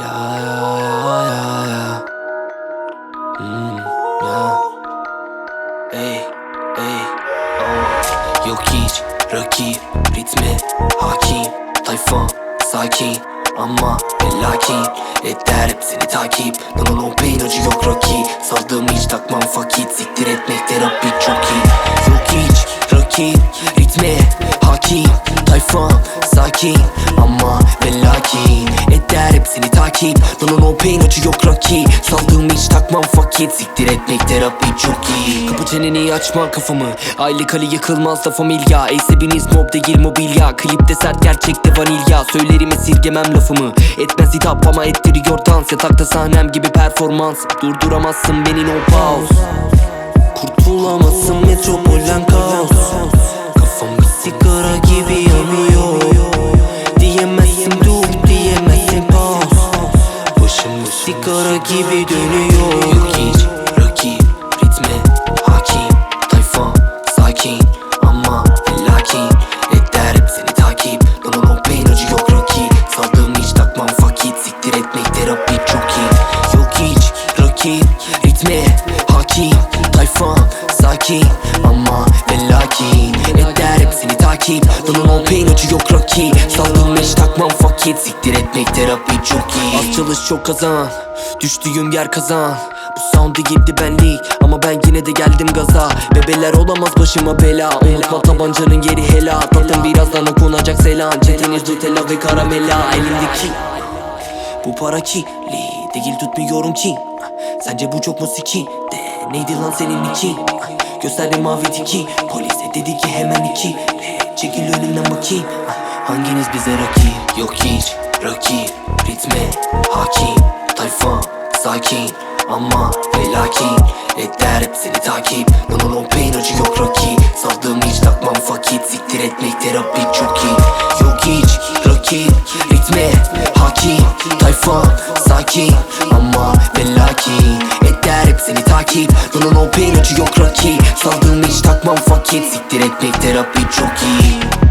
Hmm, yok hiç rakip ritme hakim Tayfa sakin. Ama lakin Etler hep seni takip. Bana no pain acı yok rocky. Saldığım hiç takmam fakit Siktir etmek terapi çok iyi. Yok hiç rakip ritme hakim Tayfa sakin ama ve lakin. Eder hep seni takip no no pain acı yok Rocky Saldığım hiç takmam fakit Siktir etmek terapi çok iyi. Kapı çeneni açma kafamı Aylık Ali yıkılmaz da familya Eysebiniz mob değil mobilya. Klipte sert gerçekte vanilya. Söylerim esirgemem lafımı Etmez hitap ama ettiriyor dans. Yatakta sahnem gibi performans. Durduramazsın beni no pause. Kurtulamazsın bir sigara gibi yanıyor Diyemezsin dur diyemezsin pas. Başım sigara gibi dönüyor. Yok hiç rakip ritme hakim. Tayfa sakin ama lakin. Eder seni takip. No no no pain acı yok rakip Saldığım hiç takmam fakit Siktir etmek terapi çok iyi. Yok hiç rakip ritme hakim. Tayfa sakin ama lakin fakit Siktir etmek terapi çok iyi. Az çalış çok kazan. Düştüğüm yer kazan. Bu sound'u girdi benlik. Ama ben yine de geldim gaza. Bebeler olamaz başıma bela. Unutma tabancanın yeri hela. Tatlım birazdan okunacak selam. Çetiniz Nutella ve karamela. Elimdeki bu para kirli Değil tutmuyorum ki. Sence bu çok mu siki De neydi lan senin iki Gösterdi mavi tiki. Polise dedi ki hemen iki. Çekil önümden bakayım Hanginiz bize rakip? Yok hiç. Rakip Ritme hakim Tayfa sakin. Ama ve lakin Eder hep seni takip. No no no pain acı yok rakip. Saldığım hiç takmam fakit Siktir etmek terapi çok iyi. Yok hiç. Rakip Ritme hakim Tayfa sakin. Ama ve lakin Eder hep seni takip. No no no pain acı yok rakip. Saldığım hiç takmam fakit Siktir etmek terapi çok iyi